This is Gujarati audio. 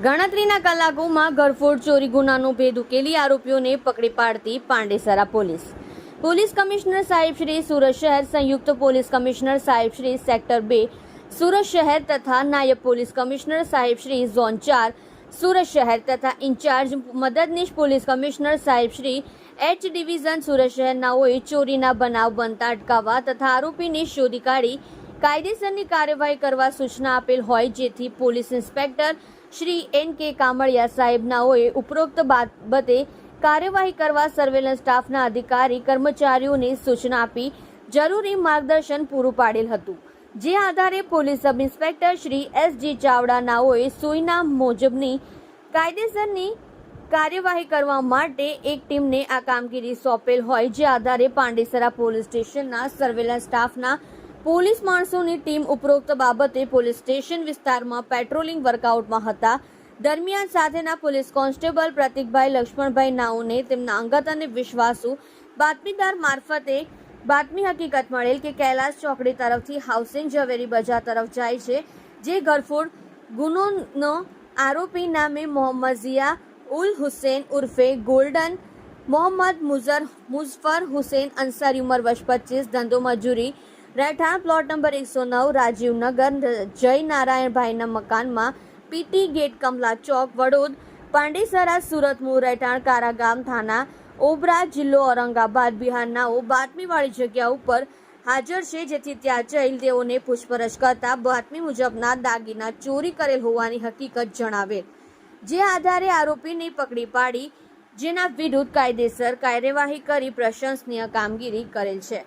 ગણતરીના કલાકોમાં ઘરફોડ ચોરી ગુનાનો ભેદ ઉકેલી આરોપીઓને પકડી પાડતી પાંડેસરા પોલીસ. પોલીસ કમિશનર સાહેબ શ્રી સુરત શહેર સંયુક્ત પોલીસ કમિશનર સાહેબ શ્રી સેક્ટર બે, સુરત શહેર તથા નાયબ પોલીસ કમિશનર સાહેબ શ્રી ઝોન ચાર, સુરત શહેર તથા ઇન્ચાર્જ મદદનીશ પોલીસ કમિશનર સાહેબ શ્રી એચ ડિવિઝન સુરત શહેરનાઓએ ચોરીના બનાવ બનતા અટકાવવા તથા આરોપીને શોધી કાઢી કાયદેસરની કાર્યવાહી કરવા સૂચના આપેલ હોય જેથી પોલીસ ઇન્સ્પેક્ટર શ્રી એન કે કામળિયા સાહેબનાઓએ ઉપરોક્ત બાબતે કાર્યવાહી કરવા સર્વેલન્સ સ્ટાફના અધિકારી, કર્મચારીઓને સૂચના આપી જરૂરી માર્ગદર્શન પૂરું પાડેલ હતું. જે આધારે police sub inspector Shri S G ચાવડાનાઓએ સુઈના મુજબની કાયદેસરની કાર્યવાહી કરવા માટે એક ટીમને આ કામગીરી સોંપેલ હોય જે આધારે પાંડેસરા પોલીસ સ્ટેશનના સર્વેલન્સ સ્ટાફના પોલીસ માણસોની ટીમ ઉપરોક્ત બાબતે પોલીસ સ્ટેશન વિસ્તારમાં પેટ્રોલિંગ વર્કઆઉટમાં હતા. દરમિયાન સાથેના પોલીસ કોન્સ્ટેબલ પ્રતિકભાઈ લક્ષ્મણભાઈ નાઉને તેમના અંગત અને વિશ્વાસુ બાતમીદાર મારફતે બાતમી હકીકત મળેલ કે કૈલાસ ચોકડી તરફથી હાઉસિંગ ઝવેરી બજાર તરફ જાય છે, જે ઘરફોડ ગુનોનો આરોપી નામે મોહમ્મદ ઝિયા ઉલ હુસેન ઉર્ફે ગોલ્ડન મોહમ્મદ મુઝર મુઝફર હુસેન અંસારી ઉંમર વર્ષ પચીસ, ધંધો મજૂરી રહેઠાણ પ્લોટ નંબર એકસો નવ રાજીવનગર જય નારાયણભાઈના મકાનમાં પીટી ગેટ કમલા ચોક વડોદ પાંડેસરા સુરત મૂળ રહેઠાણ કારાગામ થાના ઓબરા જિલ્લો ઔરંગાબાદ બિહારનાઓ બાતમીવાળી જગ્યા ઉપર હાજર છે, જેથી ત્યાં જઈ તેઓને પૂછપરછ કરતા બાતમી મુજબના દાગીના ચોરી કરેલ હોવાની હકીકત જણાવેલ જે આધારે આરોપીને પકડી પાડી, જેના વિરુદ્ધ કાયદેસર કાર્યવાહી કરી પ્રશંસનીય કામગીરી કરેલ છે.